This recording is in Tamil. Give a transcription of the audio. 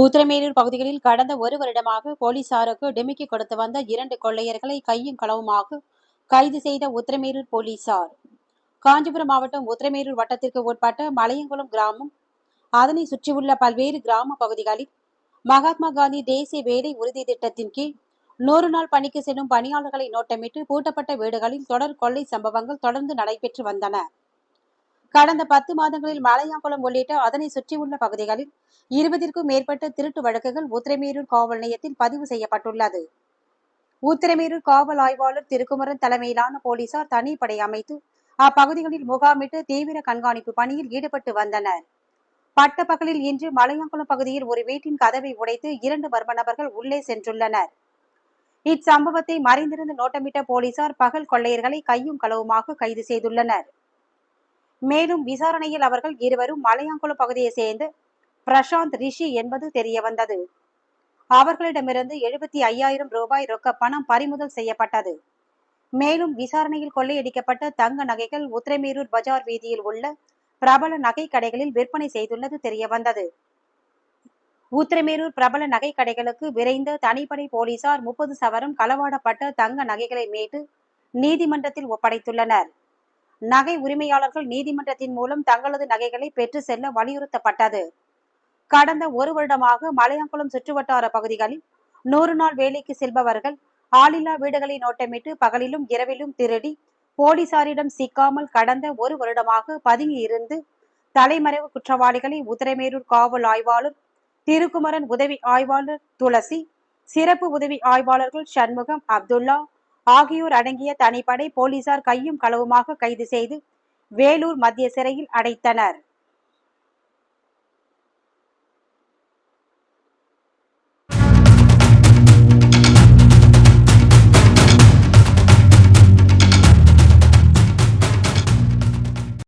ஊத்திரமேரூர் பகுதிகளில் கடந்த ஒரு வருடமாக போலீசாருக்கு டிமிக்கி கொடுத்து வந்த இரண்டு கொள்ளையர்களை கையும் களவுமாக கைது செய்த உத்திரமேரூர் போலீசார். காஞ்சிபுரம் மாவட்டம் உத்திரமேரூர் வட்டத்திற்கு உட்பட்ட மலையங்குளம் கிராமம். அதனை சுற்றியுள்ள பல்வேறு கிராம பகுதிகளில் மகாத்மா காந்தி தேசிய வேலை உறுதி திட்டத்தின் கீழ் நூறு நாள் பணிக்கு செல்லும் பணியாளர்களை நோட்டமிட்டு பூட்டப்பட்ட வீடுகளில் தொடர் கொள்ளை சம்பவங்கள் தொடர்ந்து நடைபெற்று வந்தன. கடந்த பத்து மாதங்களில் மலையாங்குளம் உள்ளிட்ட அதனை சுற்றியுள்ள பகுதிகளில் இருபதிற்கும் மேற்பட்ட திருட்டு வழக்குகள் உத்திரமேரூர் காவல் நிலையத்தில் பதிவு செய்யப்பட்டுள்ளது. உத்திரமேரூர் காவல் ஆய்வாளர் திருக்குமரன் தலைமையிலான போலீசார் தனிப்படை அமைத்து அப்பகுதிகளில் முகாமிட்டு தீவிர கண்காணிப்பு பணியில் ஈடுபட்டு வந்தனர். பட்டப்பகலில் இன்று மலையாங்குளம் பகுதியில் ஒரு வீட்டின் கதவை உடைத்து இரண்டு மர்ம நபர்கள் உள்ளே சென்றுள்ளனர். இச்சம்பவத்தை மறைந்திருந்து நோட்டமிட்ட போலீசார் பகல் கொள்ளையர்களை கையும் களவுமாக கைது செய்துள்ளனர். மேலும் விசாரணையில் அவர்கள் இருவரும் மலையாங்குளம் பகுதியை சேர்ந்து பிரசாந்த் ரிஷி என்பது தெரியவந்தது. அவர்களிடமிருந்து எழுபத்தி ஐயாயிரம் ரூபாய் ரொக்க பணம் பறிமுதல் செய்யப்பட்டது. மேலும் விசாரணையில் கொள்ளையடிக்கப்பட்ட தங்க நகைகள் உத்திரமேரூர் பஜார் வீதியில் உள்ள பிரபல நகை கடைகளில் விற்பனை செய்துள்ளது தெரியவந்தது. உத்திரமேரூர் பிரபல நகை கடைகளுக்கு விரைந்த தனிப்படை போலீசார் முப்பது சவரம் களவாடப்பட்ட தங்க நகைகளை மீட்டு நீதிமன்றத்தில் ஒப்படைத்துள்ளனர். நகை உரிமையாளர்கள் நீதிமன்றத்தின் மூலம் தங்களது நகைகளை பெற்று செல்ல வலியுறுத்தப்பட்டது. கடந்த ஒரு வருடமாக மலையங்குளம் சுற்றுவட்டார பகுதிகளில் நூறு நாள் வேலைக்கு செல்பவர்கள் ஆளில்லா வீடுகளை நோட்டமிட்டு பகலிலும் இரவிலும் திருடி போலீசாரிடம் சிக்காமல் கடந்த ஒரு வருடமாக பதுங்கி இருந்து தலைமறைவு குற்றவாளிகளை உத்திரமேரூர் காவல் ஆய்வாளர் திருக்குமரன் உதவி ஆய்வாளர் துளசி சிறப்பு உதவி ஆய்வாளர்கள் சண்முகம் அப்துல்லா ஆகியோர் அடங்கிய தனிப்படை போலீசார் கையும் களவுமாக கைது செய்து வேலூர் மத்திய சிறையில் அடைத்தனர்.